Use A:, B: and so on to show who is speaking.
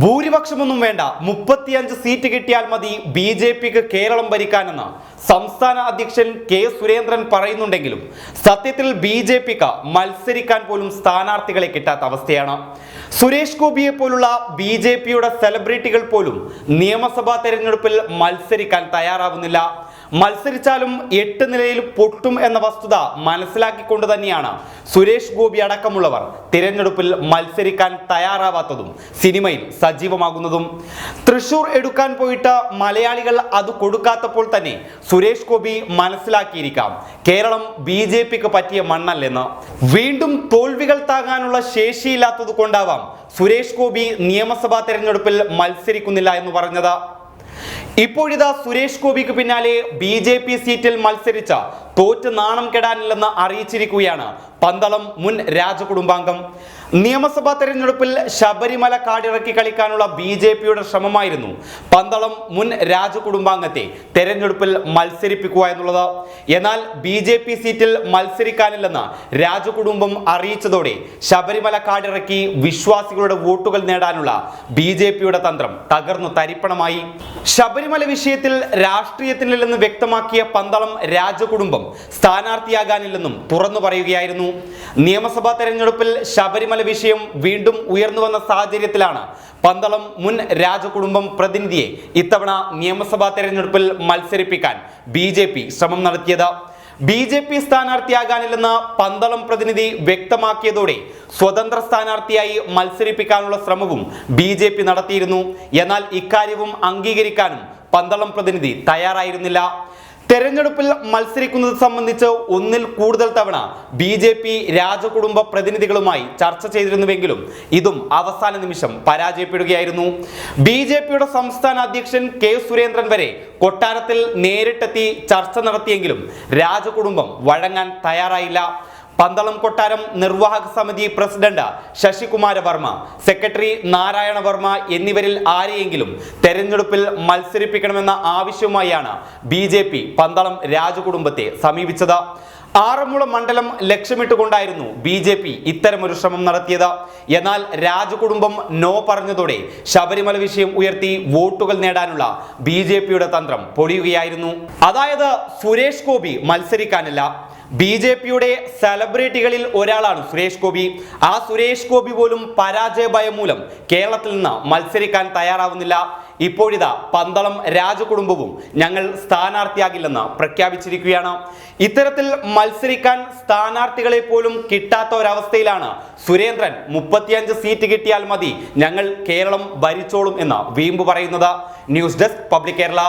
A: ഭൂരിപക്ഷമൊന്നും വേണ്ട. മുപ്പത്തിയഞ്ച് സീറ്റ് കിട്ടിയാൽ മതി ബി ജെ പിക്ക് കേരളം ഭരിക്കാനെന്ന് സംസ്ഥാന അധ്യക്ഷൻ കെ സുരേന്ദ്രൻ പറയുന്നുണ്ടെങ്കിലും സത്യത്തിൽ ബി ജെ പിക്ക് മത്സരിക്കാൻ പോലും സ്ഥാനാർത്ഥികളെ കിട്ടാത്ത അവസ്ഥയാണ്. സുരേഷ് ഗോപിയെ പോലുള്ള ബി ജെ പിയുടെ സെലിബ്രിറ്റികൾ പോലും നിയമസഭാ തെരഞ്ഞെടുപ്പിൽ മത്സരിക്കാൻ തയ്യാറാവുന്നില്ല. മത്സരിച്ചാലും എട്ട് നിലയിൽ പൊട്ടും എന്ന വസ്തുത മനസ്സിലാക്കിക്കൊണ്ട് തന്നെയാണ് സുരേഷ് ഗോപി അടക്കമുള്ളവർ തിരഞ്ഞെടുപ്പിൽ മത്സരിക്കാൻ തയ്യാറാവാത്തതും സിനിമയിൽ സജീവമാകുന്നതും. തൃശൂർ എടുക്കാൻ പോയിട്ട് മലയാളികൾ അത് കൊടുക്കാത്തപ്പോൾ തന്നെ സുരേഷ് ഗോപി മനസ്സിലാക്കിയിരിക്കാം. കേരളം ബി ജെ പിക്ക് പറ്റിയ മണ്ണല്ലെന്ന്. വീണ്ടും തോൽവികൾ താങ്ങാനുള്ള ശേഷിയില്ലാത്തത് കൊണ്ടാവാം സുരേഷ് ഗോപി നിയമസഭാ തെരഞ്ഞെടുപ്പിൽ മത്സരിക്കുന്നില്ല എന്ന് പറഞ്ഞത്. ഇപ്പോഴിതാ സുരേഷ് ഗോപിക്ക് പിന്നാലെ ബി ജെ പി സീറ്റിൽ മത്സരിച്ച തോറ്റ് നാണം കെടാനില്ലെന്ന് അറിയിച്ചിരിക്കുകയാണ് പന്തളം മുൻ രാജകുടുംബാംഗം. നിയമസഭാ തെരഞ്ഞെടുപ്പിൽ ശബരിമല കാടിറക്കി കളിക്കാനുള്ള ബി ജെ പിയുടെ ശ്രമമായിരുന്നു പന്തളം മുൻ രാജകുടുംബാംഗത്തെ തെരഞ്ഞെടുപ്പിൽ മത്സരിപ്പിക്കുക എന്നുള്ളത്. എന്നാൽ ബി ജെ പി സീറ്റിൽ മത്സരിക്കാനില്ലെന്ന് രാജകുടുംബം അറിയിച്ചതോടെ ശബരിമല കാടിറക്കി വിശ്വാസികളുടെ വോട്ടുകൾ നേടാനുള്ള ബി ജെ പിയുടെ തന്ത്രം തകർന്നു തരിപ്പണമായി. ശബരിമല വിഷയത്തിൽ രാഷ്ട്രീയത്തിനില്ലെന്ന് വ്യക്തമാക്കിയ പന്തളം രാജകുടുംബം സ്ഥാനാർത്ഥിയാകാനില്ലെന്നും തുറന്നു പറയുകയായിരുന്നു. നിയമസഭാ തെരഞ്ഞെടുപ്പിൽ ശബരിമല വിഷയം വീണ്ടും ഉയർന്നു വന്ന സാഹചര്യത്തിലാണ് പന്തളം മുൻ രാജകുടുംബം പ്രതിനിധിയെ ഇത്തവണ നിയമസഭാ തെരഞ്ഞെടുപ്പിൽ മത്സരിപ്പിക്കാൻ ബി ശ്രമം നടത്തിയത്. ബി ജെ പി സ്ഥാനാർത്ഥിയാകാനില്ലെന്ന് പന്തളം പ്രതിനിധി വ്യക്തമാക്കിയതോടെ സ്വതന്ത്ര സ്ഥാനാർത്ഥിയായി മത്സരിപ്പിക്കാനുള്ള ശ്രമവും ബി ജെ പി നടത്തിയിരുന്നു. എന്നാൽ ഇക്കാര്യവും അംഗീകരിക്കാനും പന്തളം പ്രതിനിധി തയ്യാറായിരുന്നില്ല. തെരഞ്ഞെടുപ്പിൽ മത്സരിക്കുന്നത് സംബന്ധിച്ച് ഒന്നിൽ കൂടുതൽ തവണ ബി ജെ പി രാജകുടുംബ പ്രതിനിധികളുമായി ചർച്ച ചെയ്തിരുന്നുവെങ്കിലും ഇതും അവസാന നിമിഷം പരാജയപ്പെടുകയായിരുന്നു. ബി ജെ പിയുടെ സംസ്ഥാന അധ്യക്ഷൻ കെ സുരേന്ദ്രൻ വരെ കൊട്ടാരത്തിൽ നേരിട്ടെത്തി ചർച്ച നടത്തിയെങ്കിലും രാജകുടുംബം വഴങ്ങാൻ തയ്യാറായില്ല. പന്തളം കൊട്ടാരം നിർവാഹക സമിതി പ്രസിഡന്റ് ശശികുമാര വർമ്മ സെക്രട്ടറി നാരായണ വർമ്മ എന്നിവരിൽ ആരെയെങ്കിലും തെരഞ്ഞെടുപ്പിൽ മത്സരിപ്പിക്കണമെന്ന ആവശ്യവുമായാണ് ബി ജെ പി പന്തളം രാജകുടുംബത്തെ സമീപിച്ചത്. ആറന്മുള മണ്ഡലം ലക്ഷ്യമിട്ടുകൊണ്ടായിരുന്നു ബി ജെ പി ഇത്തരമൊരു ശ്രമം നടത്തിയത്. എന്നാൽ രാജകുടുംബം നോ പറഞ്ഞതോടെ ശബരിമല വിഷയം ഉയർത്തി വോട്ടുകൾ നേടാനുള്ള ബി ജെ പിയുടെ തന്ത്രം പൊളിയുകയായിരുന്നു. അതായത് സുരേഷ് ഗോപി മത്സരിക്കാനില്ല. ബി ജെ പിയുടെ സെലിബ്രിറ്റികളിൽ ഒരാളാണ് സുരേഷ് ഗോപി. ആ സുരേഷ് ഗോപി പോലും പരാജയ ഭയം മൂലം കേരളത്തിൽ നിന്ന് മത്സരിക്കാൻ തയ്യാറാവുന്നില്ല. ഇപ്പോഴിതാ പന്തളം രാജകുടുംബവും ഞങ്ങൾ സ്ഥാനാർത്ഥിയാകില്ലെന്ന് പ്രഖ്യാപിച്ചിരിക്കുകയാണ്. ഇത്തരത്തിൽ മത്സരിക്കാൻ സ്ഥാനാർത്ഥികളെ പോലും കിട്ടാത്ത ഒരവസ്ഥയിലാണ് സുരേന്ദ്രൻ മുപ്പത്തിയഞ്ച് സീറ്റ് കിട്ടിയാൽ മതി ഞങ്ങൾ കേരളം ഭരിച്ചോളും എന്ന് വീമ്പ് പറയുന്നത്. News desk public Kerala.